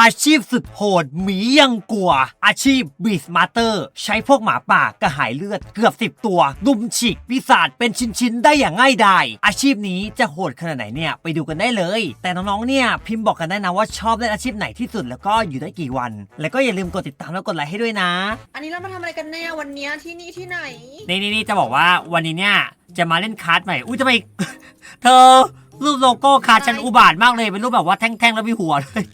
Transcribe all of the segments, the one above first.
อาชีพสุดโหดหมียังกลัว อาชีพบีสมาร์เตอร์ ใช้พวกหมาป่ากระหายเลือดเกือบ10ตัว ดุมฉีกปีศาจเป็นชิ้น ๆ ได้อย่างง่ายดายอาชีพนี้จะโหดขนาดไหนเนี่ย ไปดูกันได้เลย แต่น้อง ๆ เนี่ย พิมพ์บอกกันได้นะว่าชอบเล่นอาชีพไหนที่สุดแล้วก็อยู่ได้กี่วัน แล้วก็อย่าลืมกดติดตามแล้วกดไลค์ให้ด้วยนะ อันนี้เรามาทำอะไรกันแน่วันเนี้ยที่นี่ที่ไหน นี่นี่นี่จะบอกว่าวันนี้เนี่ยจะมาเล่นคาร์ดใหม่อุ้ยทำไม เธอรูปโลโก้คาร์ดฉันอุบาทมากเลยเป็นรูปแบบว่าแท่งๆแล้วมีหัวด้วย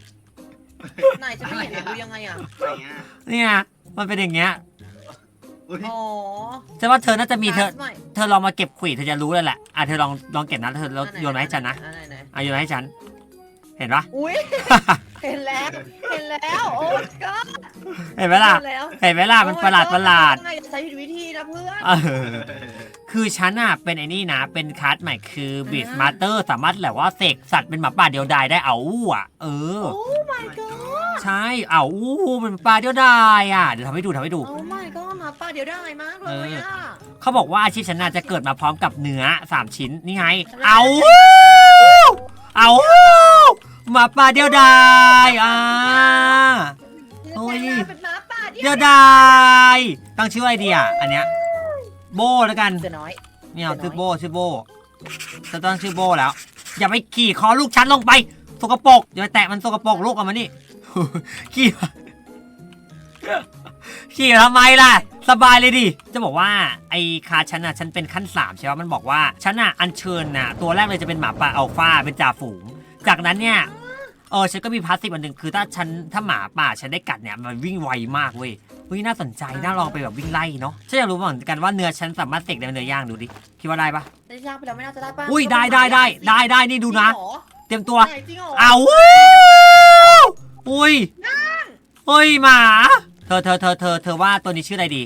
ไหนจะไม่เห็นอะดูยังไงอะอะไรเงี้ยเนี่ย มันเป็นอย่างเงี้ยอุ้ยอ๋อฉันว่าเธอน่าจะมีเธอคลาสใหม่เธอลองมาเก็บขลุ่ยเธอจะรู้เลยแหละอะเธอลองลองเก็บนะเธอแล้วอัไหโยนมาให้ฉันนะอัไหไหอะโยนมาให้ฉัน เห็นปะอุ้ยเห็นแล้ว เห็นแล้ว โอ้ก็เห็นไหมล่ะ เห็นแล้วเห็นไหมล่ะมันประหลาดประหลาดทำไงใช้ผิดวิธีนะเพื่อน เออคือฉันอะเป็นไอ้นี่นะ เป็นคาร์ดใหม่คือบีสอ่ามาร์เตอร์สามารถแบบว่าเสกสัตว์เป็นหมาป่าเดียวดายได้เอาอู้อะ เออ โอ้ my god ใช่เอาอู้เป็นหมาป่าเดียวดายอะเดี๋ยวทำให้ดูทำให้ดู โอ้ my god หมาป่าเดี๋ยวได้มากเลยอะเขาบอกว่าอาชีพฉันน่าจะเกิดมาพร้อมกับเนื้อสามชิ้นนี่ไงอะไรเอาเอา หมาป่าเดียวดายอ่าโอ้ยเป็นหมาป่าเดียวดายตั้งชื่ออะไรดีอะอันเนี้ยโบแล้วกันเสือน้อยไม่เอาเดี๋ชื่ยอวโบน้อยชื่อโบจะตั้งชื่อโบแล้ว อย่าไปขี่คอลูกฉันลงไปสกปรกอย่าไปแตะมันสกปรกลูกเอามานี่ ขี่ขี่ทำไมล่ะ สบายเลยดิ จะบอกว่าไอ้คาฉันอะฉันเป็นขั้นสามใช่ไหมมันบอกว่าฉันอะอัญเชิญน่ะตัวแรกเลยจะเป็นหมาป่าอัลฟาเป็นจ่าฝูง จากนั้นเนี่ย เออฉันก็มีพาสซีฟอันหนึ่งคือถ้าฉันถ้าหมาป่าฉันได้กัดเนี่ยมันวิ่งไวมากเว้ยเฮ้ยน่าสนใจน่าลองไปแบบวิ่งไล่เนาะฉันอยากรู้เหมือนกันว่าเนื้อฉันสามารถเสกได้เป็นเนื้อย่างดูดิคิดว่าได้ปะได้ยากไปแล้วไม่น่าจะได้ป่ะอุ้ยได้ได้ได้ได้ได้นี่ดูนะจริงเหรอเตรียมตัวไหนจริงเหรอเอาอุ้ยเฮ้ยหมา เธอเธอเธอเธอเธอว่าตัวนี้ชื่ออะไรดี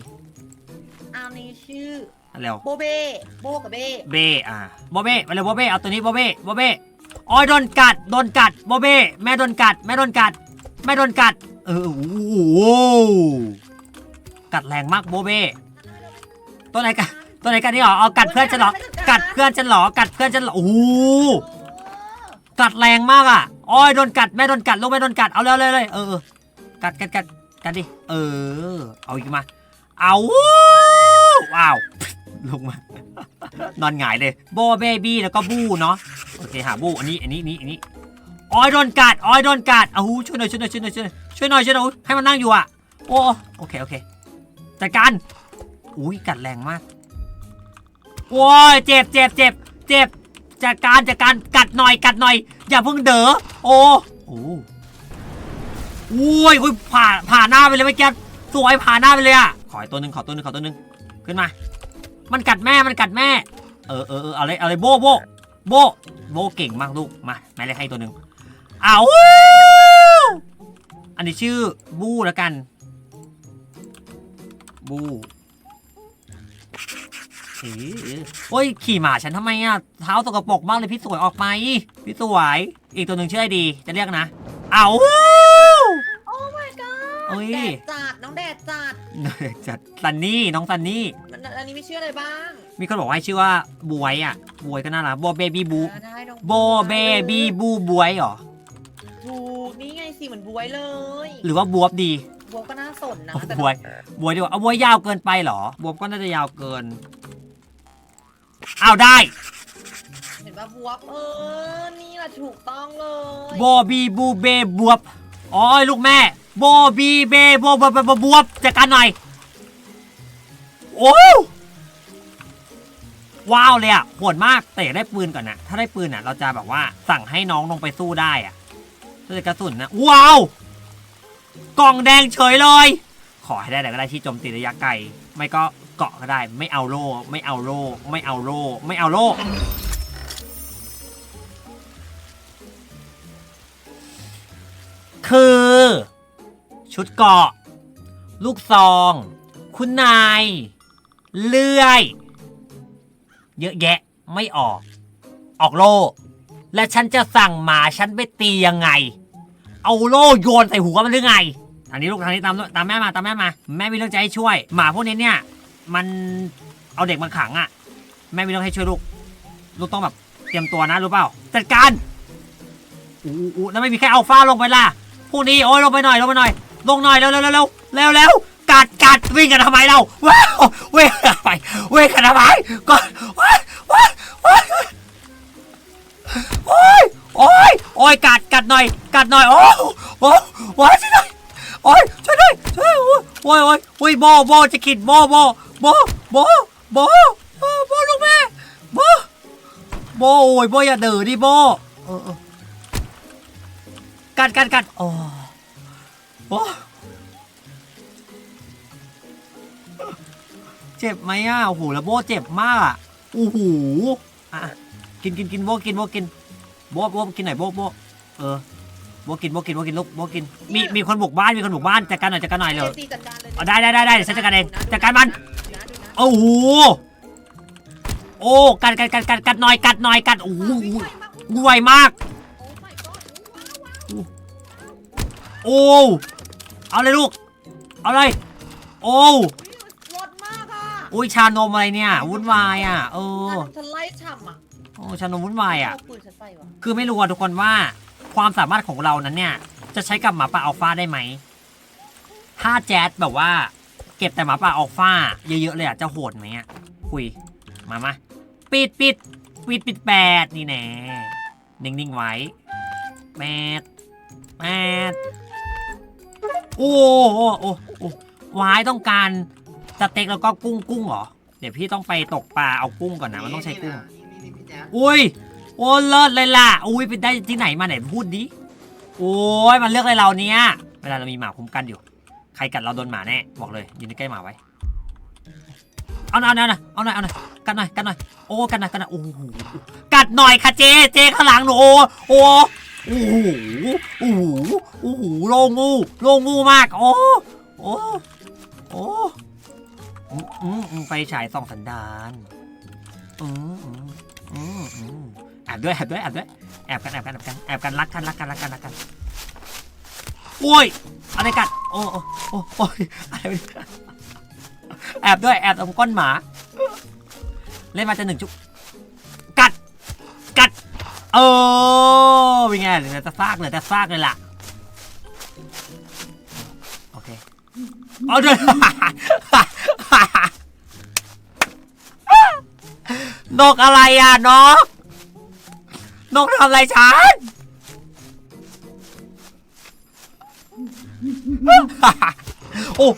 อันนี้ชื่ออะเร็วโบเบ้โบกับเบ้เบอะโบเบ้ไปเลยโบเบ้เอาตัวนี้โบเบ้โบเบ้ อ๋อโดนกัด โดนกัดโบเบ้แม่โดนกัด แม่โดนกัด แม่โดนกัด เออโอ้โหกัดแรงมากโบเบ้ตัวไหนกันตัวไหนกันนี่หรอเอากัดเพื่อนฉันหรอกัดเพื่อนฉันหรอกัดเพื่อนฉันหรอโอ้โหกัดแรงมากอะอ๋อโดนกัดแม่โดนกัดลูกแม่โดนกัดเอาเร็วเลยเลยเออเออกัดกัดกัดกัดดิเออ เอาอีกมา เอาว้าวลงมานอนหงายเลยโบเบบี้แล้วก็บูเนาะ โอเคหาบูอันนี้อันนี้นี้อันนี้ออยโดนกัดออยโดนกัดเอาหูช่วยหน่อยช่วยหน่อยช่วยหน่อยช่วยหน่อยช่วยหน่อยช่วยหน่อยให้มันนั่งอยู่อะโอ้โอเคโอเคจัดการอุ้ยกัดแรงมากโอ้ยเจ็บเจ็บเจ็บเจ็บจัดการจัดการกัดหน่อยกัดหน่อย อย่าเพิ่งเด๋อโอ้โอ้โอ้ยอุ้ยผ่าผ่าหน้าไปเลยเมื่อกี้สวยผ่าหน้าไปเลยอะขออีกตัวหนึ่งขอตัวหนึ่งขอตัวหนึ่งขึ้นมา มันกัดแม่มันกัดแม่ เออเออเออเอาเลยเอาเลยโบโบ โบโบเก่งมากลูก มาแม่เล็กให้ตัวหนึ่งเอาอันนี้ชื่อบูแล้วกัน บูเอ๊ะโอ้ยขี่หมาฉันทำไมอะ เท้าสกปรกมากเลยพี่สวยออกไป พี่สวย อีกตัวหนึ่งชื่ออะไรดี จะเรียกนะ เอาโอ้ my god โอ้ยแดดจัดน้องแดดจัดจัดซันนี่น้องซันนี่ มันอันนี้ไม่ชื่ออะไรบ้างมีคนบอกว่าให้ชื่อว่าบวยอะบวยก็น่ารักโบเบบี้บูอ่าได้น้องโบเบบี้บูบวยเหรอถูกนี่ไงสิเหมือนบวยเลยหรือว่าบวบดี บวยก็น่าสนนะแต่บวย บวยดีกว่าเอาบวยยาวเกินไปเหรอบวบก็น่าจะยาวเกินเอาได้เห็นว่าบวบเออนี่แหละถูกต้องเลย โบบีบูเบบวบอ๋อลูกแม่ โบบีเบบวบบบบวบจัดการหน่อย โอ้ว้าวเลยอะโหดมากแต่อยากได้ปืนก่อนนะถ้าได้ปืนอะ เราจะแบบว่าสั่งให้น้องลงไปสู้ได้อะถ้าจะกระสุนนะ ว้าว กล่องแดงเฉยเลย ขอให้ได้แต่ก็ได้ที่โจมตีระยะไกล ไม่ก็เกาะก็ได้ ไม่เอาโล่ ไม่เอาโล่ ไม่เอาโล่ ไม่เอาโล่คือ ชุดเกาะ ลูกซอง คุณนาย เลื่อย เยอะแยะไม่ออก ออกโล และฉันจะสั่งหมาฉันไปตียังไง เอาโล่โยนใส่หัวมันหรือไงทางนี้ลูกทางนี้ตามตามแม่มาตามแม่มา แม่มีเรื่องจะให้ช่วย หมาพวกนี้เนี่ย มันเอาเด็กมาขังอะ่ะ แม่มีเรื่องให้ช่วยลูก ลูกต้องแบบเตรียมตัวนะรู้เปล่าจัดการอู้อู้แล้วไม่มีแค่อัลฟาลงไปล่ะพวกนี้โอ้ยลงไปหน่อยลงไปหน่อย ลงหน่อยเร็วเร็วเร็วเร็วเร็วเร็วกัดกัดวิ่งกันทำไมเราว้าววิ่งกันทำไมวิ่งกันทำไมก่อนว้ายว้ายว้ายโอ้ยโอ้ยโอ้ยกัดกัดหน่อย กัดหน่อยโอ้โอ้ว้ายช่วยหน่อยโอ้ยช่วยหน่อยช่วยโอ้ยโอ้ยโอ้ยโบโบจะขิดโบโบโบโบโบโบลูกแม่โบโบโอ้ยโบอย่าเดือดิโบเออเออกัดกัดกัดโอ้ โอ้เจ็บไหมอะ โอ้โห แล้วโบเจ็บมากอะโอ้โหอะ กินกินกินโบกินโบกินโบโบกินหน่อยโบโบเออโบกินโบกินโบกินลูกโบกิน มีมีคนบุกบ้าน มีคนบุกบ้าน จัดการหน่อยจัดการหน่อยเร็วเจซีจัดการเลยเอาได้ได้ได้ได้เดี๋ยวฉันจัดการเองจัดการมันดูนะดูนะโอ้โห โอ้ กัดกัดกัดกัดกัดหน่อย กัดหน่อย กัด โอ้โหไวมาก โอ้ my god ว้าวว้าวโอ้ เอาเลยลูก เอาเลย โอ้รสมากอะอุ้ยชานมอะไรเนี่ย วุ่นวายอะเออฉันไล่ฉ่ำอะโอ้ชานมวุ่นวายอะเาปืนฉันไปว่ะคือไม่รู้อะทุกคนว่าความสามารถของเรานั้นเนี่ย จะใช้กับหมาป่าอัลฟาได้ไหม ถ้าแจ๊ดแบบว่า เก็บแต่หมาป่าอัลฟาเยอะๆเลยอะจะโหดไหมอะคุยมามาปิดปิดปิดปิดแปดนี่แน่นิ่งๆไว้แปดแปด โอ้โอ้โอ้โอ้วายต้องการสเต็กแล้วก็กุ้งกุ้งเหรอ เดี๋ยวพี่ต้องไปตกปลาเอากุ้งก่อนนะ มันต้องใช้กุ้ง นี่พี่แจ๊คอุ้ย โอ้เลิศเลยล่ะ อุ้ยไปได้ที่ไหนมาไหนพูดดิ โอ้ยมันเลือกอะไรเราเนี่ย เวลาเรามีหมาคุ้มกันอยู่ ใครกัดเราโดนหมาแน่ บอกเลยยืนใกล้หมาไว้ เอาหน่อยเอาหน่อยเอาหน่อยเอาหน่อยกัดหน่อยกัดหน่อย โอ้กัดหน่อยกัดหน่อย โอ้โหกัดหน่อยค่ะเจ เจข้างหลังหนูโอ้โอ้ โอ้โหโอ้โหโอ้โหโลงูโลงูมาก โอ้โอ้โอ้มไปฉายส่องสันดานอืมอืมอืมแอบด้วยแอบด้วยแอบด้วยแอบกันแอบกันแอบกันแอบกันรักกันรักกันรักกันรักกันโอ้ยอะไรกัดโอ้โอ้โอ้โอ้ยอะไรแอบด้วยแอบตรงก้นหมา เล่นมาจะหนึ่งจุกกัด กัด เออ เป็นไงเหลือแต่ซากเหลือแต่ซากเลยล่ะ โอเคเอาด้วยนกอะไรอะนก นกทำอะไรฉันโอ้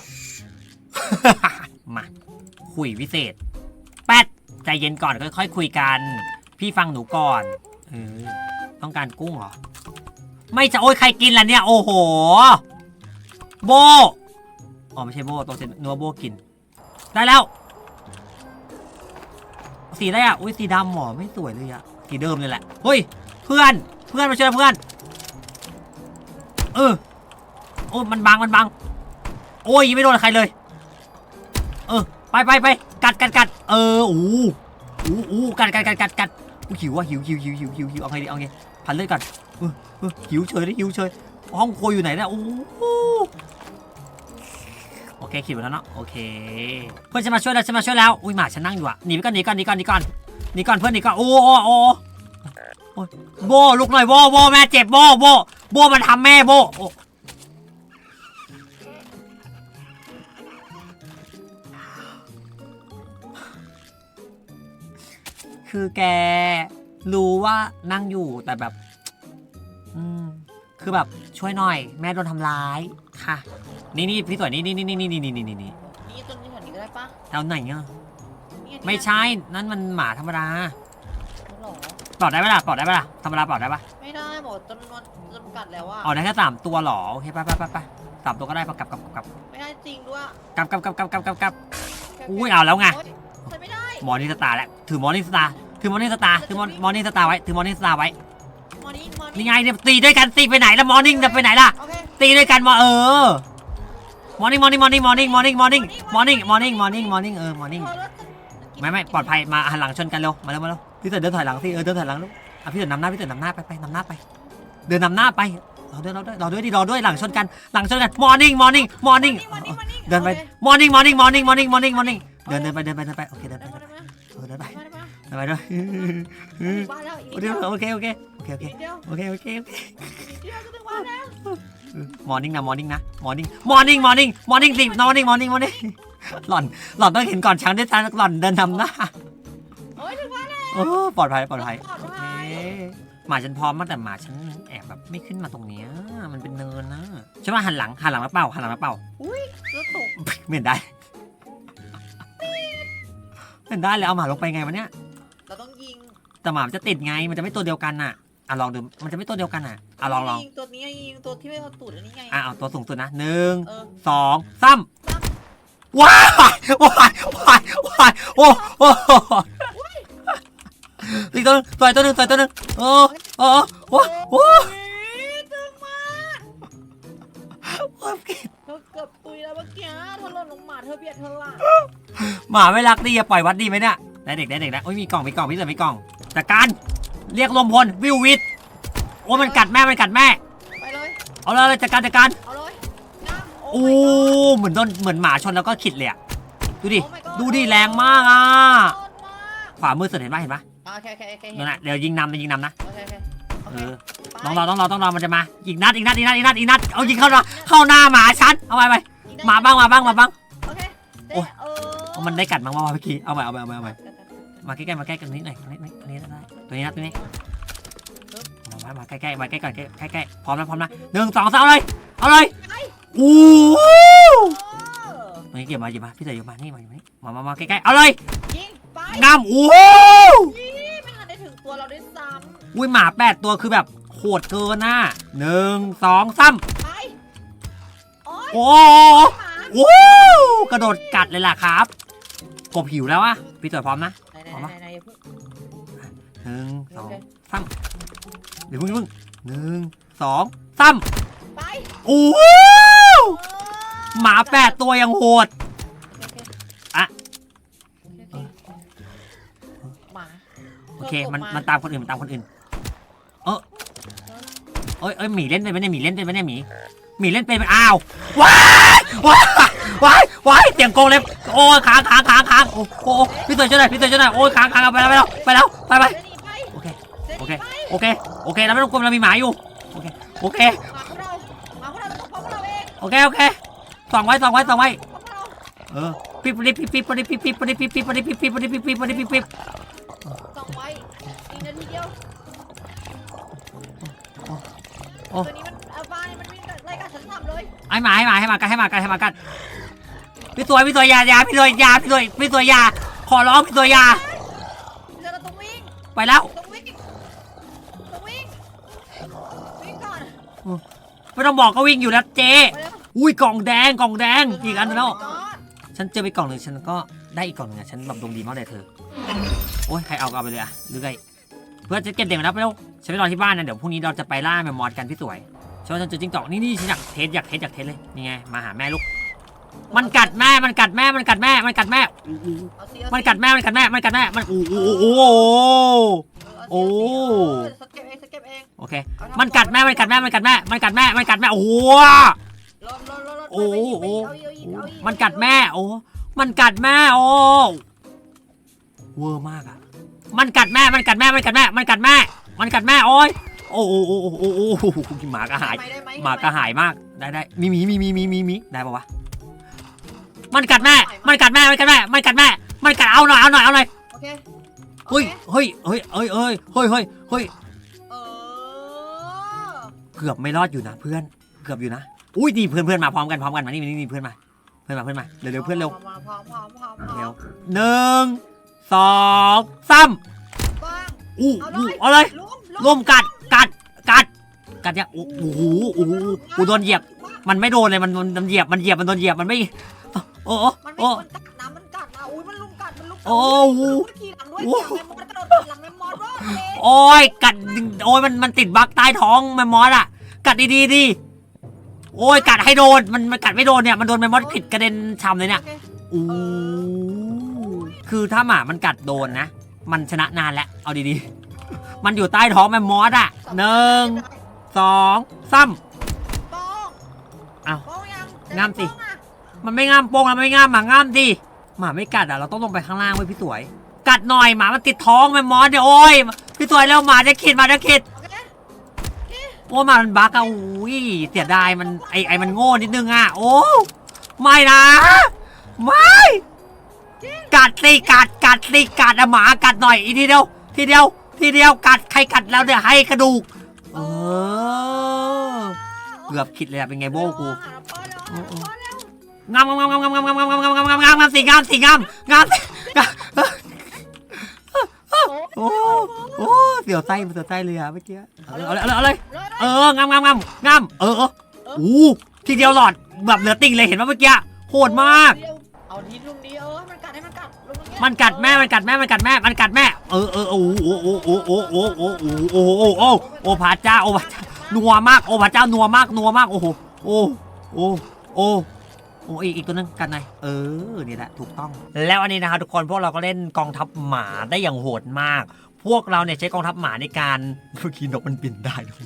มา คุยวิเศษ แป๊ด ใจเย็นก่อนค่อยๆคุยกัน พี่ฟังหนูก่อน เออ ต้องการกุ้งเหรอ ไม่จะโอ้ยใครกินล่ะเนี่ย โอ้โห โบ อ๋อไม่ใช่โบตัวเซนนัวโบกิน ได้แล้ว สีอะไรอะ อุ้ยสีดำหมอไม่สวยเลยอะ สีเดิมเลยแหละ เฮ้ย เพื่อน เพื่อนมาช่วยเพื่อน เออ โอ้มันบังมันบัง โอ้ยยังไม่โดนใครเลย เออ ไปไปไปกัดกัดกัดเออ อู้อู้อู้กัดกัดกัดกัดกัดอู้หิวอะหิวหิวหิวหิวหิวหิวเอาไงดีเอาไง พันเลือดก่อนเออเออหิวเฉยเลยหิวเฉยห้องครัวอยู่ไหนเนี่ยโอ้โหโอเคขิวแล้วเนาะโอเค เพื่อนจะมาช่วยแล้วจะมาช่วยแล้วอุ้ยหมาฉันนั่งอยู่อะหนีไปก่อนหนีก่อนหนีก่อนหนีก่อนหนีก่อนเพื่อนหนีก่อนโอ้โอ้โอ้โบลุกหน่อยโบโบแม่เจ็บโบโบโบมันทำแม่โบอคือแก รู้ว่านั่งอยู่แต่แบบ อืม คือแบบช่วยหน่อย แม่โดนทำร้ายค่ะ นี่นี่พี่สวยนี่นี่นี่นี่นี่นี่นี่นี่นี่นี่ต้นนี้แถวนี้ก็ได้ปะเอาไหนอะนี่ไม่ใช่นั่นมันหมาธรรมดาเอาเหรอปลอดได้ปะล่ะปลอดได้ปะล่ะธรรมดาปลอดได้ปะไม่ได้บอกจำนวนจำกัดแล้วอะเอได้แค่สามตัวเหรอโอเคไปไปไปไปสามตัวก็ได้ปะกลับกลับกลับไม่ได้จริงด้วยกลับกลับกลับกลับกลับกลับกลับ อุ้ยเอาแล้วไง โฉันไม่ได้มอนิสตาร์แล้วถือมอนิสตาร์ ถือมอร์นิ่งสตาร์ถือมอร์นิ่งสตาร์ไว้ถือมอร์นิ่งสตาร์ไว้มอนี่มอนี่ไงเนี่ยตีด้วยกันตีไปไหนแล้วมอร์นิ่งจะไปไหนล่ะ โอเคตีด้วยกันมอเออ มอร์นิ่งมอร์นิ่งมอร์นิ่งมอร์นิ่งมอร์นิ่งมอร์นิ่งมอร์นิ่งมอร์นิ่งมอร์นิ่งมอร์นิ่งเออมอร์นิ่งพอแล้วไม่ไม่ปลอดภัยมาหันหลังชนกันเร็วมาเร็วมาเร็วพี่เต๋อเดินถอยหลังสิเออเดินถอยหลังลูกอะพี่เต๋อนำหน้าพี่เต๋อนำหน้าไปไปนำหน้าไป เดินนำหน้าไปเราด้วยเราด้วยเราด้วยดิเราด้วยหลังชนกันหลังชนกันมอร์นิ่งมอร์นิ่งมอร์นิ่งมอนี่มอนี่เดินไปมอร์นิ่งมอร์นิ่งมอร์นิ่งมอร์นิ่งมอร์นิ่งมอร์นิ่งมอร์นิ่งเดินเดินไปเดินไปเดินไปโอเคเดินไปได้เดินไป มาได้มาเออเดินไปไปด้วยถึงบ้านแล้วอีกโอนิดเคเดียวโอเคโอเคโอเคโออีเคกนิดเดียวโอเคโอเคโอเคอีกนิดเดียวจะถึงบ้านแล้วมอร์นิ่งนะมอร์นิ่งนะมอร์นิ่งมอร์นิ่งมอร์นิ่งมอร์นิ่งสิมอร์นิ่งมอร์นิ่งมอร์นิ่งหล่อนหล่อนต้องเห็นก่อนช้างด้วยช้างหล่อนเดินนำหน้าโอ้ยถึงบ้านแล้วโอ้ปลอดภัยปลอดภัยปลอดโอภัเคยหมาฉันพร้อมมากแต่หมาฉันแอบแบบไม่ขึ้นมาตรงเนี้ยมันเป็นเนินนะใช่ป่ะหันหลังหันหลังแล้วเปล่าหันหลังแล้วเปล่าอุ้ยรถตกไม่เห็นได้ไม่เห็นได้เลยเอาหมาลงไปไงวะเนี่ย เราต้องยิงแต่หมามันจะติดไงมันจะไม่ตัวเดียวกันน่ะอะลองดูมันจะไม่ตัวเดียวกันน่ะอะลองลองยิงตัวนี้ไงยิงตัวที่ไม่เอาตูดอันนี้ไงอะเอาตัวสูงสุดนะหนึ่งเออสองสามว้ายว้ายว้ายว้ายโอ้โอ้อีกตัวหนึงตัวอีกตัวหนึงตัวอีกตัวหนึงโอ้โอ้โอ้โอ้ยตึงมากโอ้เธอเกือบตุยแล้วเมื่อกี้เธอหล่นลงมาเธอเบียดเธอล่ะหมาไม่รักดีอะปล่อยวัดดีไหมเนี่ย ได้เด็กได้เด็กแล้วโอ้ยมีกล่องมีกล่องพี่เสือมีกล่องแต่การเรียกลมพลวิววิทโอ้มันกัดแม่มันกัดแม่ ไปเลย เอาเลยเอาเลยจัดการจัดการเอาเลยน้ำโอ้ my god เหมือนโดนเหมือนหมาชนแล้วก็ขิดเลยอะดูดิ Oh my god ดูดิแรงมากอะโคตรมากขวามือสุดเห็นปะเห็นปะอะโอเคโอเคโอเคนั่นแหละเดี๋ยวยิงนำนะยิงนำนะโอเคโอเคโอเอเคอไปต้องรอต้องรอต้องรอมันจะมาอีกนัดอีกนัดอีกนัดอีกนัดอีกนัดเอายิงเข้าหน้าเข้าหน้าหมาฉันเอาไปไปอีกได้มาบ้างมาบ้างมาบ้าง โอเคโอ้ย เออเอามันได้กัดมั้งวะเมื่อกี้เอาไปเอาไปเอาไปเอาไป มาใกล้ๆมาใกล้กันนิดหน่อยนิดนิดนิดได้ตัวนี้นะตัวนี้มามามาใกล้ๆมาใกล้ก่อนใกล้ใกล้ๆพร้อมแล้วพร้อมนะหนึ่งสองสามเอาเลยเอาเลยอู้เออตัวนี้เก็บมาหยิบมาพี่เต๋อหยิบมานี่มาอยู่นี่มามามาใกล้ๆเอาเลยยิงไปงามอู้นี่ไม่ทันได้ถึงตัวเราด้วยซ้อุ้ยหมาแปดตัวคือแบบโหดเกินน่ะหนึ่งสองสามำไปโอ้ยโอ้หมาโอ้กระโดดกัดเลยล่ะครับ กบหิวแล้วอะพี่เต๋อพร้อมนะ ไหนไหนเอาไหนมาไหนอย่าเพิ่ง หนึ่งสโอองเคสามเดี๋ยวเพิ่งเพิ่งหนึ่งสองสามไปโอ้เออหมาแปดตัวยังโหด โอเคอะโอเคโอเคหมาโอเคมันมันตามคนอื่นมันตามคนอื่นเออเอ้ยเอ้ยหมีเล่นเป็นไหมเนี่ยหมีเล่นเป็นไหมเนี่ยหมีหมีเล่นเป็นไหมอ้าวว้ายว้าย ว้ายว้ายเสียงโกงเลยโอ้ยค้างค้างค้างค้างโอ้โหพี่เต๋อช่วยหน่อยพี่เต๋อช่วยหน่อยโอ้ยค้างค้างเอาไปแล้วไปแล้วไปแล้วไปไปโอเคโอเคโอเคโอเคแล้วไม่ต้องกลัวเรามีหมาอยู่โอเคโอเคหมาของเราหมาของเราต้องเราเองโอเคโอเคส่องไว้ส่องไว้ส่องไว้เออปิ๊บปิ๊บปิ๊บปิ๊บปิ๊บปิ๊บปิ๊บปิ๊บปิ๊บปิ๊บปิ๊บปิ๊บปิ๊บปิ๊บปิ๊บปิ๊บปิ๊บปิ๊บส่องไว้อีกนาทีเดียวโอ้ตัวนี้มัน ล่กัดฉันทำเลยให้หมาให้หมาให้หมากันให้หมากันให้หมากันพี่สวยพี่สวยยายาพี่สวยยาพี่สวยพี่สวยยาขอร้องพี่สวยยาเดี๋ยวเราต้องวิ่งไปแล้วต้องวิ่งต้องวิ่งวิ่งก่อนไม่ต้องบอกก็วิ่งอยู่แล้วเจ๊ไปเร็วอุ้ยกล่องแดงกล่องแดงอีกอันนึงแล้วโ my god ฉันเจอไปกล่องหนึ่งฉันก็ได้อีกกล่องหนึงอะฉันแบบดวงดีมากเลยเธอ โอ้ยใครเอาก็เอาไปเลยอะหรือไงเพื่อจะเก็บเด็กมาแล้วไปแล้วฉันไปรอที่บ้านนะเดี๋ยวพรุ่งนี้เราจะไปล่าแมมมอสกันพี่สวย ฉันว่าฉันเจอจิ้งจอกนี่นี่ฉันอยากเทสอยากเทสอยากเทสเลยนี่ไงมาหาแม่ลูกมันกัดแม่มันกัดแม่มันกัดแม่มันกัดแม่อู้อู้เอาสิเอาสิมันกัดแม่มันกัดแม่มันกัดแม่มันอู้อู้อู้อู้เาสิโอ้ เาสิสเก็บเองสเก็บเองโอเคเอาทำมันกัดแม่มันกัดแม่มันกัดแม่มันกัดแม่มันกัดแม่โอ้โห ลดลดลดลดโอ้ไปโห ไปอีกไปอีกเอาอีกเอาอีกมันกัดแม่โอ้มันกัดแม่โอ้เวอร์มากอะมันกัดแม่มันกัดแม่มันกัดแม่มันกัดแม่ มันกัดแม่โอ้ย โอ้โอ้โอ้โอ้โอ้โอ้โหหมากระหายได้ไหมหมากระหายมาก ได้ได้มีมีมีมีมีมีมีได้ปะวะ มันกัดแม่ มันกัดแม่ มันกัดแม่ มันกัดแม่ มันกัดเอาหน่อย เอาหน่อย เอาหน่อย โอเคเฮ้ย คเฮ้ย เฮ้ย เฮ้ย เฮ้ย เฮ้ย เฮ้ย เฮ้ย เออเกือบไม่รอดอยู่นะเพื่อน เกือบอยู่นะ อุ้ยดีเพื่อนเพื่อนมาพร้อมกันพร้อมกันมานี่นี่นี่เพื่อนมา เพื่อนมาเพื่อนมา เร็วเร็วเพื่อนเร็ว พร้อมพร้อมพร้อมพร้อมพร้อมเร็วหนึ่งสองสามบ้างอู้เอาเลอู้ยเอาเลย ลุมลุมกัด กัด กัด กัดเนี่ยโอ้โหโอ้โหกูโดนเหยียบ มันไม่โดนเลย มันมันมันเหยียบ มันเหยียบ มันโดนเหยียบ มันไม่ โอ้โอ้มันไม่โอ้ มันกัดนะมันกัดนะอุ้ยมันลุมกัดมันลุมกัดโอ้โหมันขี่หลังด้วยเสียงแมมมอสกระโดดหลังแมมมอสรอดเลยโอ้ย กัด โอ้ย มัน มันติดบั๊กใต้ท้องแมมมอสอะกัดดีๆดิ โอ้ย กัดให้โดน มันมันกัดไม่โดนเนี่ย มันโดนแมมมอสผิดกระเด็นช้ำเลยเนี่ย โอเคอู้คือถ้าหมามันกัดโดนนะ มันชนะนานแล้ว เอาดีๆ มันอยู่ใต้ท้องแมมมอสอะหนึ่งสองสามป้องอ้าวป้องยังงามสิป้องอะมันไม่งามโป้งแล้วไม่งามหมาง่ามดิหมาไม่กัดอะเราต้องลงไปข้างล่างไว้ยพี่สวย กัดหน่อยหมามันติดท้องแมมมอสเนี่ยโอ้ยพี่สวยแล้วหมาจะขิดหมาจะขิดโอเคโอ้ยหมามันบักอะอุ้ยเสียดายมันไอไอมันโง่นิดนึงอะโอ้ไม่นะไม่กัดสิกัดกัดสิกัดอะหมากัดหน่อยอีกทีเดียวทีเดียว ทีเดียวกัดใครกัดแล้วเดี๋ยวให้กระดูก เออ เกือบขิดเลยอะเป็นไงโบ้กูหาพ่อเร็วหาพ่อเร็วงามงามงามงามงามงามงามงามงามงามงามงามงามสิงามสิงามงามงามโอ้โอ้โอ้เสียวไส้เสียวไส้เลยอะเมื่อกี้เอาเลยเอาเลยเอาเลยเลยเอองามงามงามงามเออเอออู้ทีเดียวหลอดแบบเหลือติ่งเลยเห็นว่าเมื่อกี้โหดมากเอาทีลุงนี้เออมันกัดให้ มันกัดแม่ มันกัดแม่ มันกัดแม่ มันกัดแม่ เออเออโอ้โอ้โอ้โอ้โอ้โอ้โอ้โอ้โอ้โอ้โอ้โอ้พระเจ้าโอ้พระเจ้านัวมาก โอ้พระเจ้านัวมาก นัวมาก โอ้โห โอ้โอ้โอ้โอ้อีกอีกตัวนึงกันหนเออ นี่แหละ ถูกต้อง แล้วอันนี้นะครับทุกคน พวกเราก็เล่นกองทัพหมาได้อย่างโหดมาก พวกเราเนี่ยใช้กองทัพหมาในการเมื่อกี้นกมันบินได้ด้วย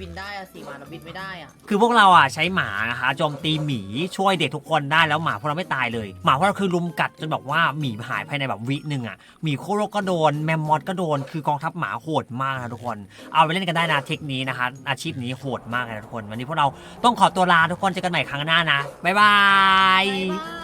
บินได้อะสิหมาเราบินไม่ได้อะคือพวกเราอะใช้หมานะคะโจมตีหมีช่วยเด็กทุกคนได้แล้วหมาพวกเราไม่ตายเลย หมาพวกเราคือลุมกัดจนบอกว่าหมีหายภายในแบบวิหนึ่งอะหมีโคโรก็โดนแมมมอสก็โดน คือกองทัพหมาโหดมากนะทุกคน เอาไปเล่นกันได้นะเทคนี้นะคะ อาชีพนี้โหดมากเลยนะทุกคน วันนี้พวกเราต้องขอตัวลาทุกคนเจอกันใหม่ครั้งหน้านะบ๊ายบาย บ๊ายบาย